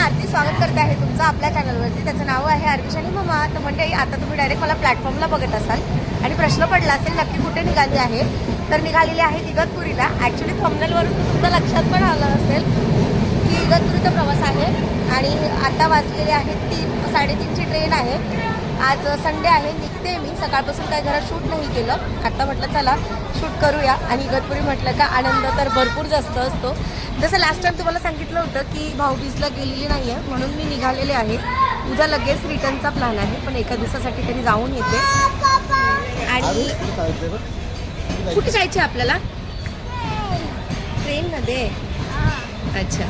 आरती स्वागत करते आहे तुमचं आपल्या चॅनलवरती त्याचं नाव आहे आरविश आणि ममा. तर म्हणजे आता तुम्ही डायरेक्ट मला प्लॅटफॉर्मला बघत असाल आणि प्रश्न पडला असेल नक्की कुठे निघाली आहे? तर निघालेली आहे इगतपुरीला. ॲक्च्युली थंबनेलवरून तुमच्या लक्षात पण आलं असेल की इगतपुरीचा प्रवास आहे आणि आता वाजलेले आहे तीन साडेतीनची ट्रेन आहे. आज संडे आहे निघते मी. सकाळपासून काय घरात शूट नाही केलं. आत्ता म्हटलं चला शूट करूया. आणि इगतपुरी म्हटलं का आनंद तर भरपूर जास्त असतो. जसं लास्ट टाइम तुम्हाला सांगितलं होतं की भाऊबीजला गेलेली नाही आहे म्हणून मी निघालेले आहे. उद्या लगेच रिटर्नचा प्लॅन आहे पण एका दिवसासाठी तरी जाऊन येते. आणि कुठे जायचे आपल्याला? ट्रेनमध्ये? अच्छा.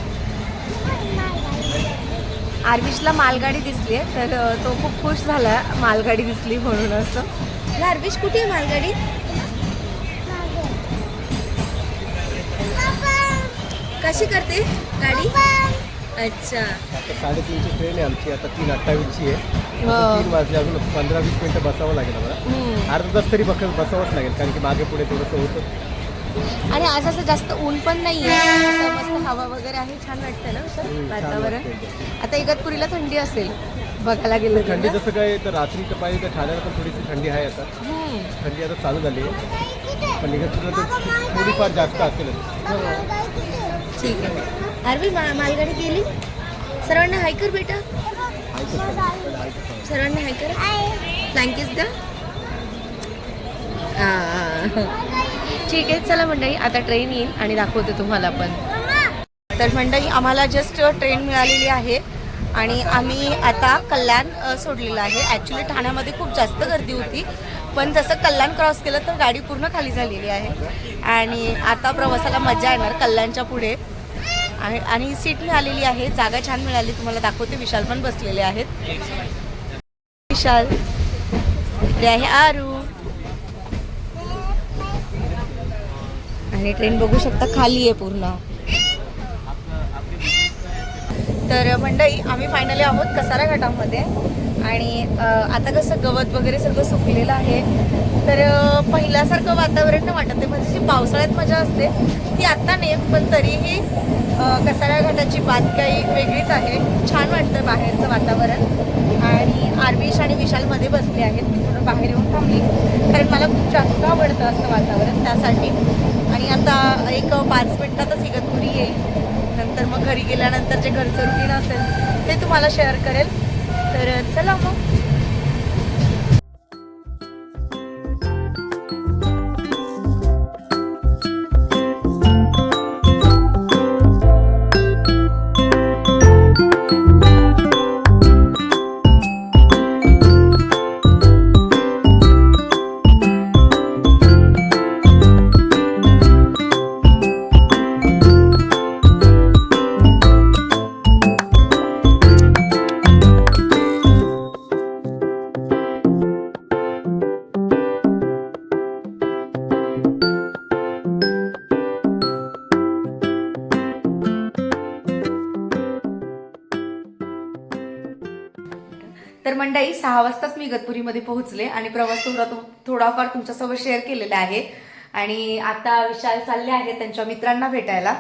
आर्विशला मालगाडी दिसली आहे तर तो खूप खुश झाला मालगाडी दिसली म्हणून असं. आर्विश कुठे आहे मालगाडी? कशी करते गाडी? अच्छा. आता साडेतीनची ट्रेन आहे आमची आता तीन अठ्ठावीसची आहे. हो. तीन वाजले अजून पंधरा वीस मिनिटं बसावं लागेल आम्हाला. हम्म. अर्धा तास तरी बस बसावंच लागेल कारण की मागे पुढे थोडंसं होतं. आणि आज असं जास्त ऊन पण नाही आहे मस्त हवा वगैरे आहे छान वाटतं ना वातावरण. आता इगतपुरीला थंडी असेल बघायला गेलं थंडी? जसं काय तर रात्रीचं पाहिजे तर ठाण्याला पण थोडीशी थंडी आहे आता. थंडी आता चालू झाली आहे. पण निघत तर थोडीफार जास्त असेलच ठीक आहे. अरवी मा मालगाडी गेली? सर्वांना हाय कर बेटा. सर्वांना हाय कर. थँक्यूच द्या हा. ठीक आहे चला मंडळी आता ट्रेन येईल आणि दाखवते तुम्हाला पण. तर मंडळी आम्हाला जस्ट ट्रेन मिळालेली आहे आणि आम्ही आता कल्याण सोडलेलं आहे. ॲक्च्युली ठाण्यामध्ये खूप जास्त गर्दी होती पण जसं कल्याण क्रॉस केलं तर गाडी पूर्ण खाली झालेली आहे. आणि आता प्रवासाला मजा येणार कल्याणच्या पुढे. आणि आणि सीट मिळालेली आहे जागा छान मिळाली तुम्हाला दाखवते विशाल पण बसलेले आहेत. विशाल आहे आरू. आणि ट्रेन बघू शकता खाली आहे पूर्ण. तर मंडळी आम्ही फायनली आहोत कसारा घाटामध्ये. आणि आता कसं गवत वगैरे सगळं सुकलेलं आहे. तर पहिल्यासारखं वातावरण वाटत आहे. म्हणजे जी पावसाळ्यात मजा असते ती आत्ता नाही पण तरीही कसारा घाटाची बात काही वेगळीच आहे. छान वाटतं बाहेरचं वातावरण. आणि आरविश आणि विशालमध्ये बसले आहेत. मी थोडं बाहेर येऊन थांबली. कारण मला खूप जास्त आवडतं असं वातावरण. त्यासाठी आणि आता एक पाच मिनिटातच इगतपुरी येईल. नंतर मग घरी गेल्यानंतर जे घरचं रुटीन असेल ते तुम्हाला शेअर करेल. तर चला मग. तर मंडळी सहा वाजताच मी इगतपुरीमध्ये पोहोचले आणि प्रवास थोडा थोडाफार तुमच्यासोबत शेअर केलेला आहे. आणि आता विशाल चालले आहेत त्यांच्या मित्रांना भेटायला.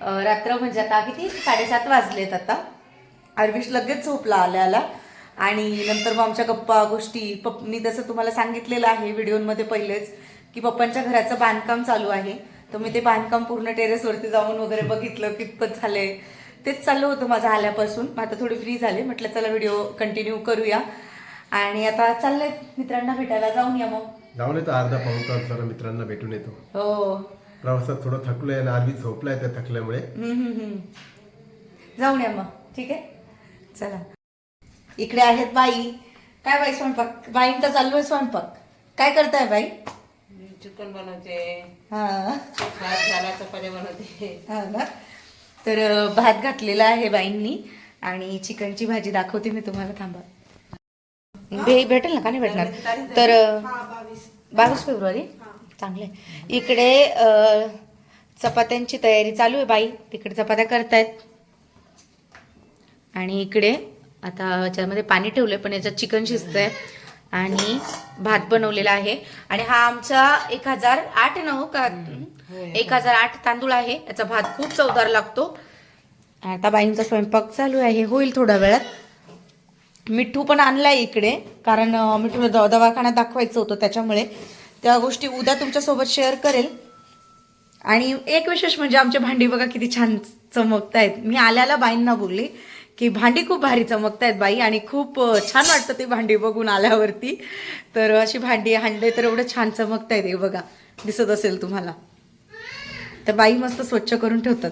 रात्र म्हणजे आता किती? साडेसात वाजलेत आता. अर्विश लगेच झोपला आल्या आला आणि नंतर मग आमच्या गप्पा गोष्टी पप मी तसं तुम्हाला सांगितलेलं आहे व्हिडिओमध्ये पहिलेच की पप्पांच्या घराचं बांधकाम चालू आहे. तर मी ते बांधकाम पूर्ण टेरेसवरती जाऊन वगैरे बघितलं कितपत झालंय. तेच चाललं होतं माझं आल्यापासून. मग आता थोडी फ्री झाले. म्हटलं चला व्हिडिओ कंटिन्यू करूया. आणि आता चाललंय मित्रांना भेटायला. जाऊन या मग. जाऊन येतो अर्धा पाऊन तास जरा मित्रांना भेटून येतो. हो. प्रवासात थोडं थकलोय आणि आरवी झोपलाय त्या थकल्यामुळे. हम्म, हम्म, हम्म. जाऊन या मग. ठीक आहे? चला. इकडे आहेत बाई. काय बाई स्वयंपाक? बाईंचा चालू आहे स्वयंपाक. काय करताय बाई? चिकन बनवते. हा. भात झाला चपाती बनवते. हा ना. तर भात घातलेला आहे बाईंनी आणि चिकनची भाजी दाखवते मी तुम्हाला थांबा. भे भेटेल ना? का नाही भेटणार? तर बावीस फेब्रुवारी? चांगले इकडे चपात्यांची तयारी चालू आहे बाई. तिकडे चपात्या करतायत. आणि इकडे आता याच्यामध्ये पाणी ठेवलंय पण याच्यात चिकन शिजतंय. आणि भात बनवलेला आहे. आणि हा आमचा एक हजार आठ नऊ का? एक हजार आठ तांदूळ आहे याचा भात खूप चवदार लागतो. आता बाईंचा स्वयंपाक चालू आहे होईल थोड्या वेळात. मिठू पण आणलाय इकडे कारण मिठूला दवा- दवाखान्यात दाखवायचं होतं त्याच्यामुळे. त्या गोष्टी उद्या तुमच्यासोबत शेअर करेल. आणि एक विशेष म्हणजे आमचे भांडी बघा किती छान चमकत आहेत मी आल्याला बाईंना बोलली की भांडी खूप भारी चमकत आहेत बाई आणि खूप छान वाटतं ते भांडी बघून आल्यावरती. तर अशी भांडी हांडले तर एवढं छान चमकत आहेत हे बघा. दिसत असेल तुम्हाला. तर बाई मस्त स्वच्छ करून ठेवतात.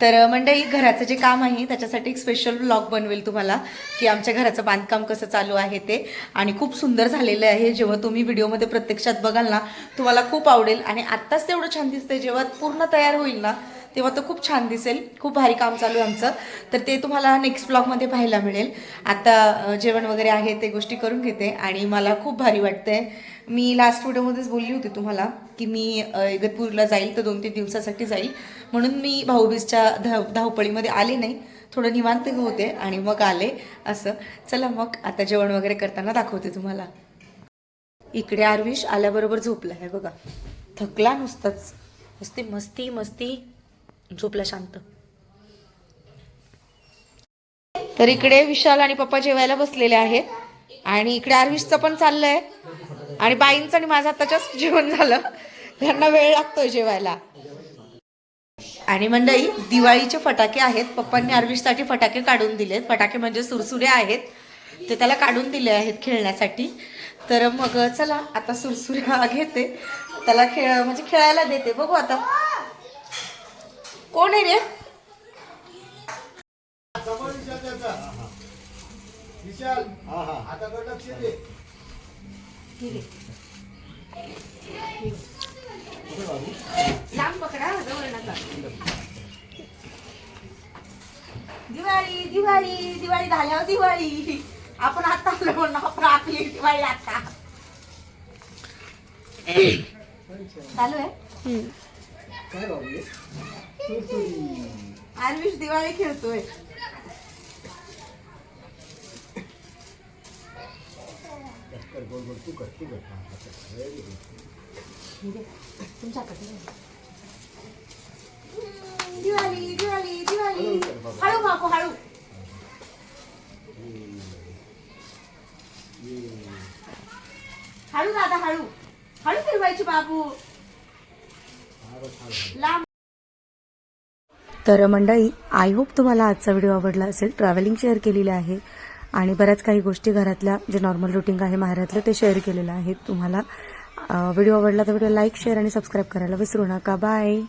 तर मंडळी घराचं जे काम आहे त्याच्यासाठी एक स्पेशल ब्लॉग बनवेल तुम्हाला की आमच्या घराचं बांधकाम कसं चालू आहे ते. आणि खूप सुंदर झालेलं आहे. जेव्हा तुम्ही व्हिडिओमध्ये प्रत्यक्षात बघाल ना तुम्हाला खूप आवडेल. आणि आत्ताच तेवढं छान दिसतंय. जेव्हा पूर्ण तयार होईल ना तेव्हा तो खूप छान दिसेल. खूप भारी काम चालू आहे आमचं. तर ते तुम्हाला नेक्स्ट ब्लॉगमध्ये पाहायला मिळेल. आता जेवण वगैरे आहे ते गोष्टी करून घेते. आणि मला खूप भारी वाटतंय. मी लास्ट व्हिडिओमध्येच बोलली होती तुम्हाला की मी इगतपूरला जाईल तर दोन तीन दिवसासाठी जाईल. म्हणून मी भाऊबीजच्या धाव धावपळीमध्ये आले नाही. थोडं निवांत होते आणि मग आले असं. चला मग आता जेवण वगैरे करताना दाखवते तुम्हाला. इकडे आरविश आल्याबरोबर झोपला आहे बघा. थकला नुसताच. मस्ती मस्ती मस्ती. झोपला शांत. तर इकडे विशाल आणि पप्पा जेवायला बसलेले आहेत. आणि इकडे आरविशचं पण चाललंय. आणि बाईंचं आणि माझं आताच्याच जेवण झालं. त्यांना वेळ लागतोय जेवायला. आणि मंडळी दिवाळीचे फटाके आहेत. पप्पांनी आरविशसाठी फटाके काढून दिलेत. फटाके म्हणजे सुरसुरे आहेत. ते त्याला काढून दिले आहेत खेळण्यासाठी. तर मग चला आता सुरसुऱ्या घेते. त्याला खेळ म्हणजे खेळायला देते. बघू आता. कोण आहे रे? विशाल आता लक्ष दे लांब पकडा जवळ नका. दिवाळी दिवाळी दिवाळी झाल्यावर दिवाळी. आपण आता म्हणून आपण आपली दिवाळी आता. चालू आहे? आरविश दिवाळी खेळतोय. कर गोल गोल तू कर तू कर. हा, हा, कर. Very good. तुमच्याकडे. दिवाळी दिवाळी दिवाळी. हळू माको हळू हळू. दादा हळू. हळू फिरवायची बाबू लांब. तर मंडळी आय होप तुम्हाला आजचा व्हिडिओ आवडला असेल. ट्रॅव्हलिंग शेअर केलेली आहे. आणि बऱ्याच काही गोष्टी घरातल्या जे नॉर्मल रुटीन आहे माहेरातलं ते शेअर केलेलं आहे तुम्हाला व्हिडिओ आवडला तर व्हिडिओ लाईक शेअर आणि सबस्क्राईब करायला विसरू नका. बाय